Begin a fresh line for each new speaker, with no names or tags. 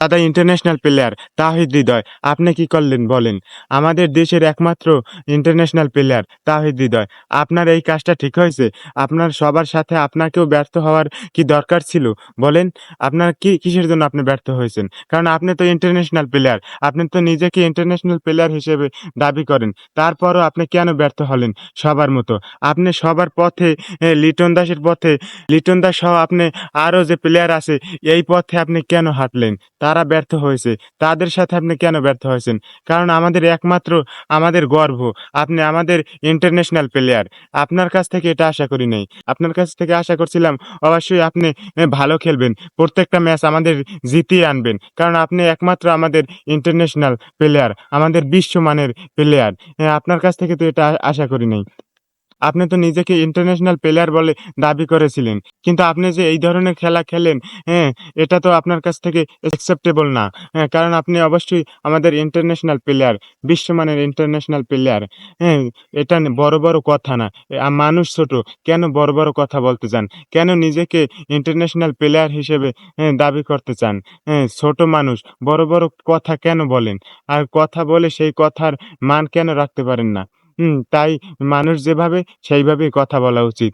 দাদা international player তাহিদ হৃদয়, আপনি কি করলেন বলেন। আমাদের দেশের একমাত্র ইন্টারন্যাশনাল প্লেয়ার তাহিদ হৃদয়। আপনার এই কাজটা ঠিক হয়েছে? আপনার সবার সাথে আপনাকেও ব্যর্থ হওয়ার কি দরকার ছিল? বলেন, আপনার কি, কিসের জন্য আপনি ব্যর্থ হয়েছেন? কারণ আপনি তো ইন্টারন্যাশনাল প্লেয়ার আপনি তো নিজেকে ইন্টারন্যাশনাল প্লেয়ার হিসেবে দাবি করেন। তারপরও আপনি কেন ব্যর্থ হলেন? সবার মতো। আপনি সবার পথে লিটন দাসের পথে, লিটন দাস সহ আপনি আরও যে প্লেয়ার আছে, এই পথে আপনি কেন হাঁটলেন? তারা ব্যর্থ হয়েছে। তাদের সাথে আপনি কেন ব্যর্থ হয়েছেন? কারণ আমাদের একমাত্র, আমাদের গর্ব। আপনি আমাদের ইন্টারন্যাশনাল প্লেয়ার আপনার কাছ থেকে এটা আশা করি নাই। আপনার কাছ থেকে আশা করছিলাম, অবশ্যই আপনি ভালো খেলবেন। প্রত্যেকটা ম্যাচ আমাদের জিতিয়ে আনবেন। কারণ আপনি একমাত্র আমাদের ইন্টারন্যাশনাল প্লেয়ার আমাদের বিশ্বমানের প্লেয়ার আপনার কাছ থেকে তো এটা আশা করি নাই। আপনি তো নিজেকে ইন্টারন্যাশনাল প্লেয়ার বলে দাবি করেছিলেন। কিন্তু আপনি যে এই ধরনের খেলা খেলেন হ্যাঁ এটা তো আপনার কাছ থেকে অ্যাকসেপ্টেবল না। হ্যাঁ কারণ আপনি অবশ্যই আমাদের ইন্টারন্যাশনাল প্লেয়ার বিশ্বমানের ইন্টারন্যাশনাল প্লেয়ার হ্যাঁ এটা বড় বড় কথা না। মানুষ ছোট কেন বড় বড় কথা বলতে চান? কেন নিজেকে ইন্টারন্যাশনাল প্লেয়ার হিসেবে হ্যাঁ, দাবি করতে চান? হ্যাঁ ছোট মানুষ বড় বড় কথা কেন বলেন? আর কথা বলে সেই কথার মান কেন রাখতে পারেন না? তাই মানুষ যেভাবে সেইভাবেই কথা বলা উচিত।